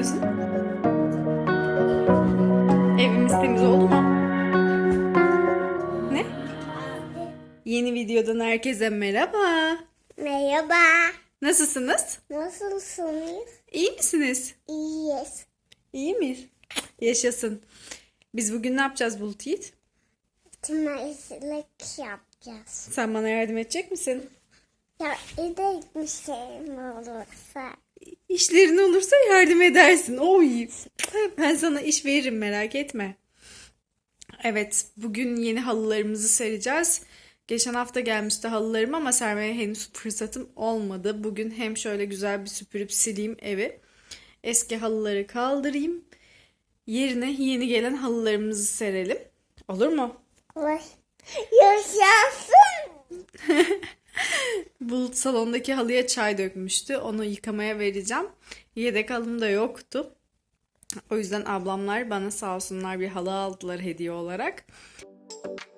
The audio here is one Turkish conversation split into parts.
yapıyorsun? Evimiz temiz oldu mu? Ne? Yeni videodan herkese merhaba. Merhaba. Nasılsınız? Nasılsınız? İyi misiniz? İyiyiz. İyi miyiz? Yaşasın. Biz bugün ne yapacağız Bulut Yiğit? Temizlik yapacağız. Sen bana yardım edecek misin? Ya edek bir şey mi olursa? İşlerin olursa yardım edersin. Oy. Ben sana iş veririm merak etme. Evet, bugün yeni halılarımızı sereceğiz. Geçen hafta gelmişti halılarım ama sermeye henüz fırsatım olmadı. Bugün hem şöyle güzel bir süpürüp sileyim evi. Eski halıları kaldırayım. Yerine yeni gelen halılarımızı serelim. Olur mu? Vay. Yaşasın. Bulut salondaki halıya çay dökmüştü. Onu yıkamaya vereceğim. Yedek halım da yoktu. O yüzden ablamlar bana sağ olsunlar bir halı aldılar hediye olarak. All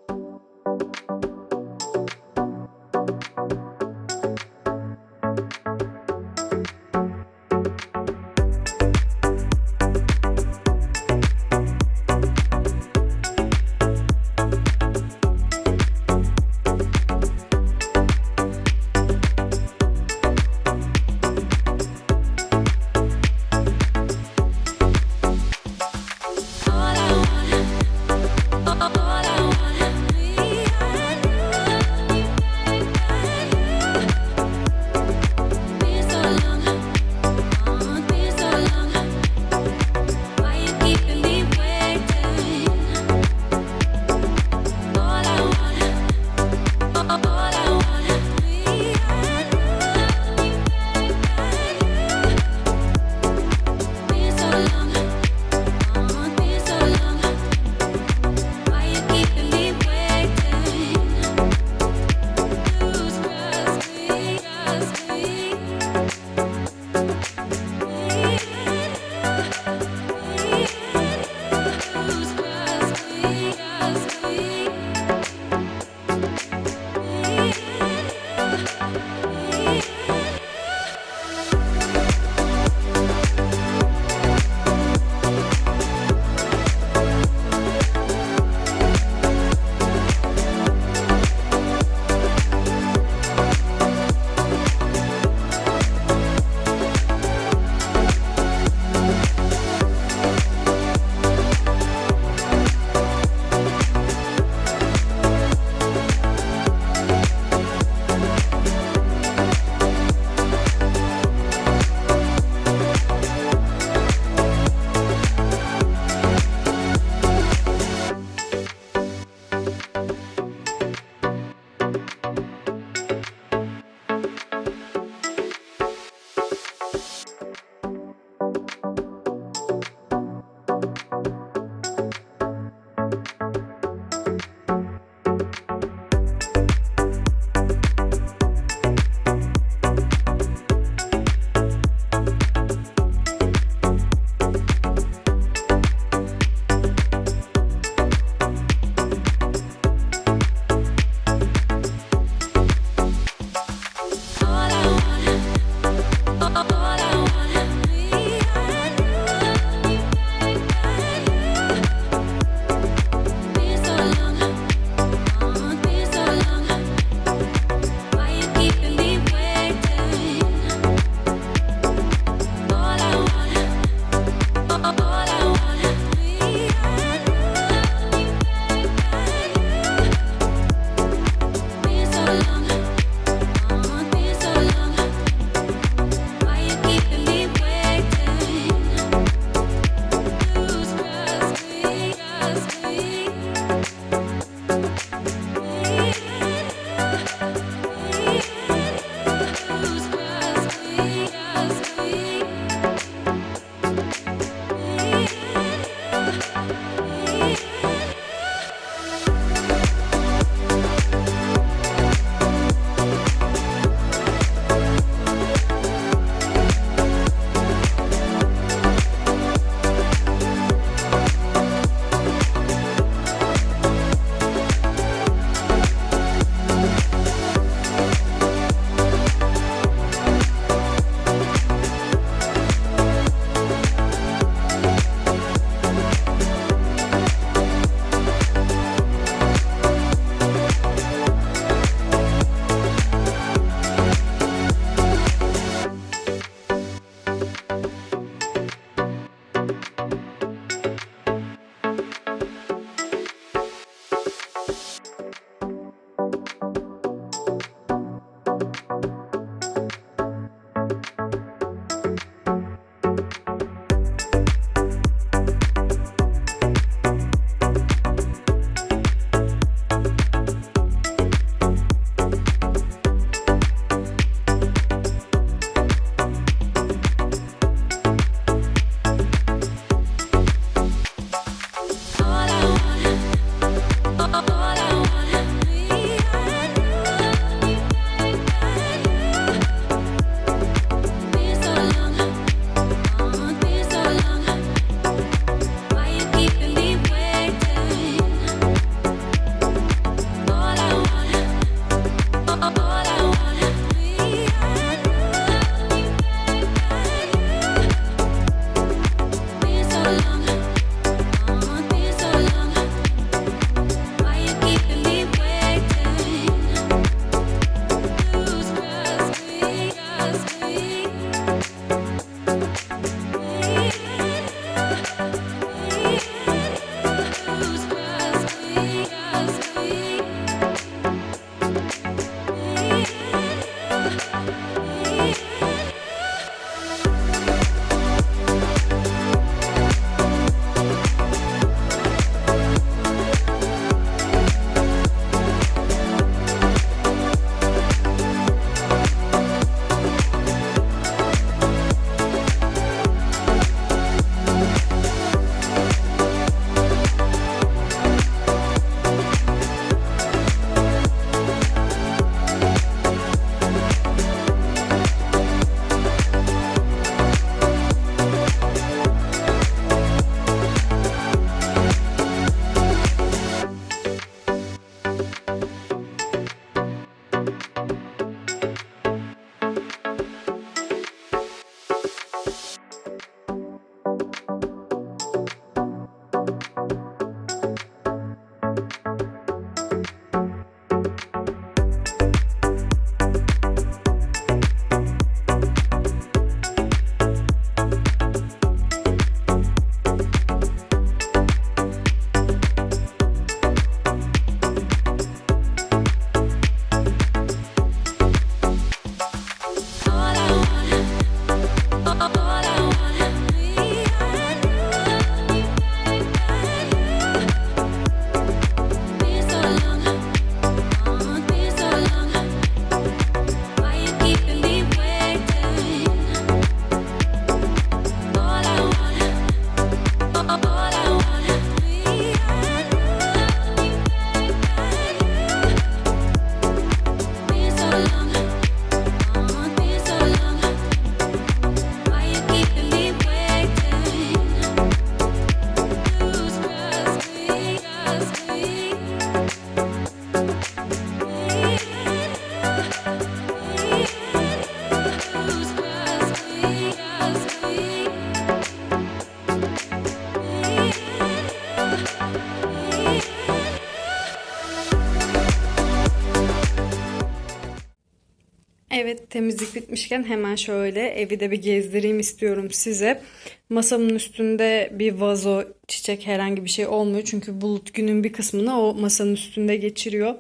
temizlik bitmişken hemen şöyle evi de bir gezdireyim istiyorum size. Masamın üstünde bir vazo, çiçek herhangi bir şey olmuyor. Çünkü Bulut günün bir kısmını o masanın üstünde geçiriyor.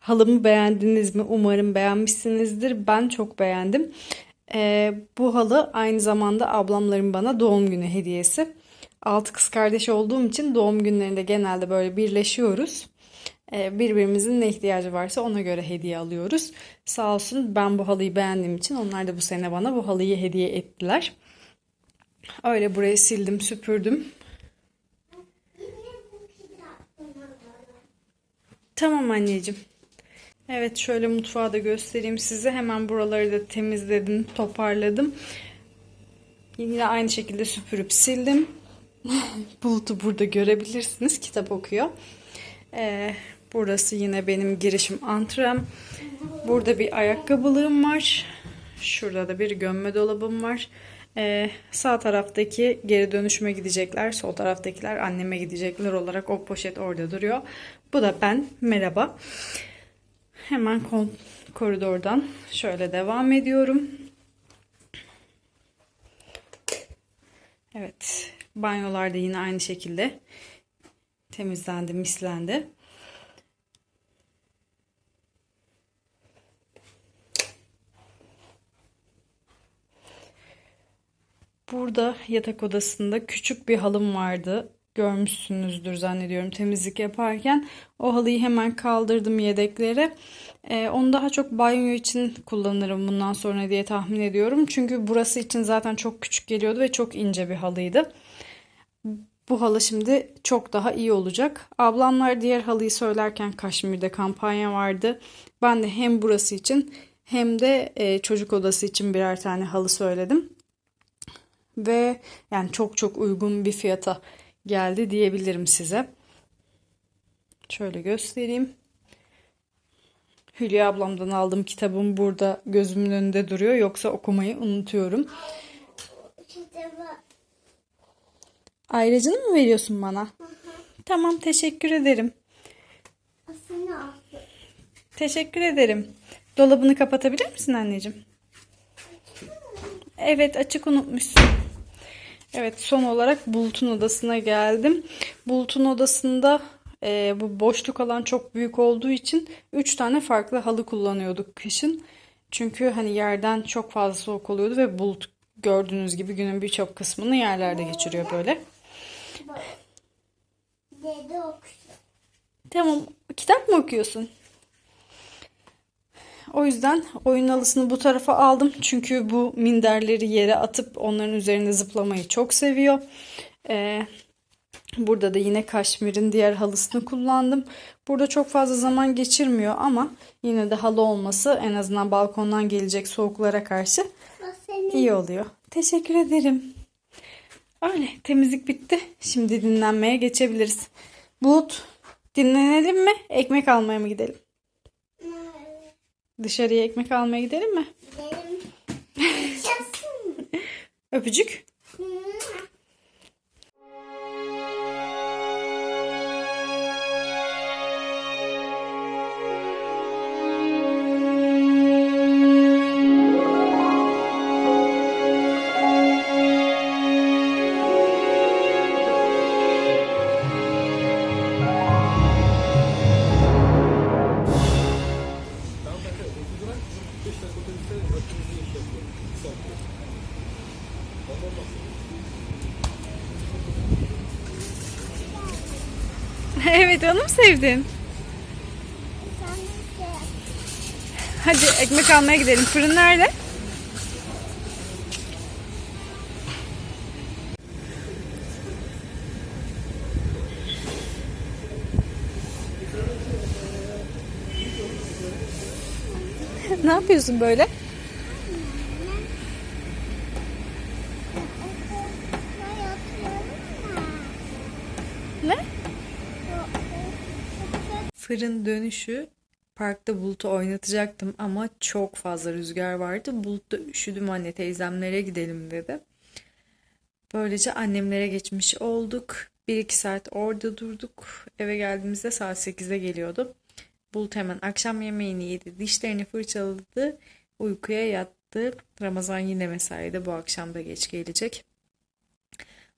Halımı beğendiniz mi? Umarım beğenmişsinizdir. Ben çok beğendim. Ee, bu halı aynı zamanda ablamların bana doğum günü hediyesi. Altı kız kardeş olduğum için doğum günlerinde genelde böyle birleşiyoruz. Ee, birbirimizin ne ihtiyacı varsa ona göre hediye alıyoruz. Sağ olsun ben bu halıyı beğendiğim için onlar da bu sene bana bu halıyı hediye ettiler. Öyle burayı sildim, süpürdüm. Tamam anneciğim. Evet şöyle mutfağı da göstereyim size. Hemen buraları da temizledim, toparladım. Yine aynı şekilde süpürüp sildim. Bulut'u burada görebilirsiniz. Kitap okuyor. Ee, burası yine benim girişim antrem. Burada bir ayakkabılığım var. Şurada da bir gömme dolabım var. Ee, sağ taraftaki geri dönüşüme gidecekler. Sol taraftakiler anneme gidecekler olarak o poşet orada duruyor. Bu da ben. Merhaba. Hemen koridordan şöyle devam ediyorum. Evet. Banyolar da yine aynı şekilde temizlendi, mislendi. Burada yatak odasında küçük bir halım vardı. Görmüşsünüzdür zannediyorum temizlik yaparken. O halıyı hemen kaldırdım yedeklere. Ee, onu daha çok banyo için kullanırım bundan sonra diye tahmin ediyorum. Çünkü burası için zaten çok küçük geliyordu ve çok ince bir halıydı. Bu halı şimdi çok daha iyi olacak. Ablamlar diğer halıyı söylerken Kaşmir'de kampanya vardı. Ben de hem burası için hem de e, çocuk odası için birer tane halı söyledim. Ve yani çok çok uygun bir fiyata geldi diyebilirim size. Şöyle göstereyim. Hülya ablamdan aldığım kitabım burada gözümün önünde duruyor. Yoksa okumayı unutuyorum. Kitabı Ayrıcını mı veriyorsun bana? Tamam teşekkür ederim. aslında. Teşekkür ederim. Dolabını kapatabilir misin anneciğim? Evet açık unutmuşsun. Evet son olarak Bulut'un odasına geldim. Bulut'un odasında e, bu boşluk alan çok büyük olduğu için 3 tane farklı halı kullanıyorduk kışın. Çünkü hani yerden çok fazla soğuk oluyordu ve Bulut gördüğünüz gibi günün birçok kısmını yerlerde geçiriyor böyle. Dede okusun. Tamam. Kitap mı okuyorsun? O yüzden oyun halısını bu tarafa aldım. Çünkü bu minderleri yere atıp onların üzerinde zıplamayı çok seviyor. Ee, burada da yine kaşmirin diğer halısını kullandım. Burada çok fazla zaman geçirmiyor ama yine de halı olması en azından balkondan gelecek soğuklara karşı iyi oluyor. Teşekkür ederim. Öyle temizlik bitti. Şimdi dinlenmeye geçebiliriz. Bulut dinlenelim mi? Ekmek almaya mı gidelim? Dışarıya ekmek almaya gidelim mi? Gidelim. Öpücük. evet onu mu sevdin? Hadi ekmek almaya gidelim. Fırın nerede? ne yapıyorsun böyle? Ne? Fırın dönüşü parkta Bulut'u oynatacaktım ama çok fazla rüzgar vardı. Bulut da üşüdüm anne teyzemlere gidelim dedi. Böylece annemlere geçmiş olduk. 1-2 saat orada durduk. Eve geldiğimizde saat 8'de geliyordu. Bulut hemen akşam yemeğini yedi, dişlerini fırçaladı. uykuya yattı. Ramazan yine mesaide bu akşam da geç gelecek.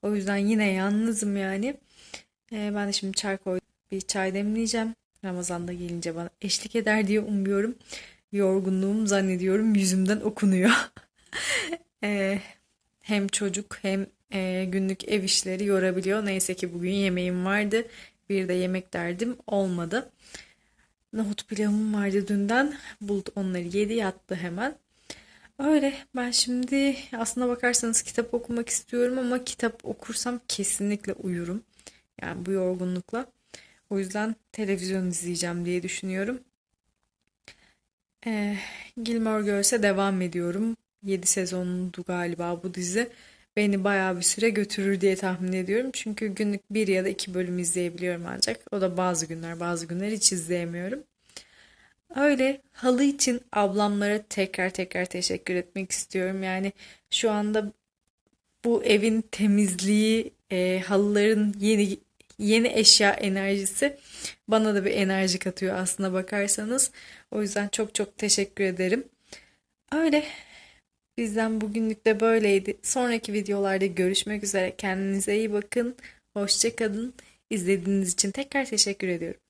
O yüzden yine yalnızım yani. Ee, ben de şimdi çay koydum. Bir çay demleyeceğim. Ramazan da gelince bana eşlik eder diye umuyorum. Yorgunluğum zannediyorum yüzümden okunuyor. Ee, hem çocuk hem e, günlük ev işleri yorabiliyor. Neyse ki bugün yemeğim vardı. Bir de yemek derdim olmadı. Nohut pilavım vardı dünden. Bulut onları yedi yattı hemen. Öyle ben şimdi aslına bakarsanız kitap okumak istiyorum ama kitap okursam kesinlikle uyurum. Yani bu yorgunlukla. O yüzden televizyon izleyeceğim diye düşünüyorum. Ee, Gilmore Girls'e devam ediyorum. 7 sezondu galiba bu dizi. Beni bayağı bir süre götürür diye tahmin ediyorum. Çünkü günlük bir ya da iki bölüm izleyebiliyorum ancak. O da bazı günler, bazı günler hiç izleyemiyorum. Öyle halı için ablamlara tekrar tekrar teşekkür etmek istiyorum. Yani şu anda bu evin temizliği, e, halıların yeni yeni eşya enerjisi bana da bir enerji katıyor aslına bakarsanız. O yüzden çok çok teşekkür ederim. Öyle bizden bugünlük de böyleydi. Sonraki videolarda görüşmek üzere. Kendinize iyi bakın. Hoşça kalın. İzlediğiniz için tekrar teşekkür ediyorum.